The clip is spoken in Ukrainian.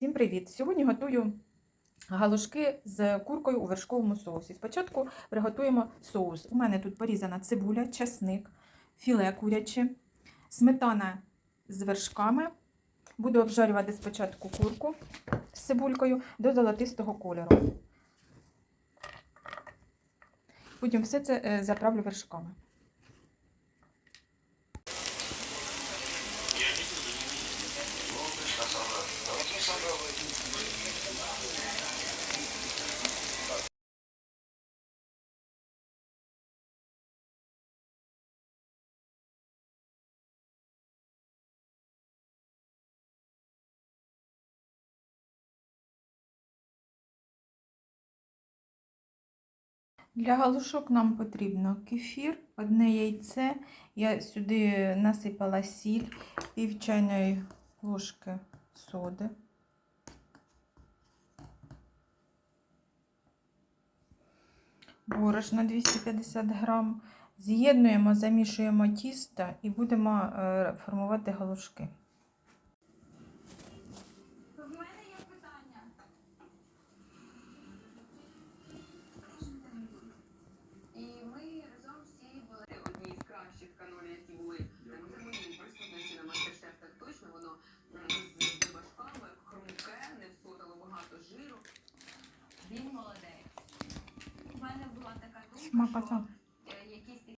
Всім привіт! Сьогодні готую галушки з куркою у вершковому соусі. Спочатку приготуємо соус. У мене тут порізана цибуля, часник, філе куряче, сметана з вершками. Буду обжарювати спочатку курку з цибулькою до золотистого кольору. Потім все це е, заправлю вершками. Для галушок нам потрібно кефір, одне яйце. Я сюди насипала сіль, пів чайної ложки соди. Борошно 250 грам. З'єднуємо, замішуємо тісто і будемо е, формувати галушки. Şuna bakalım.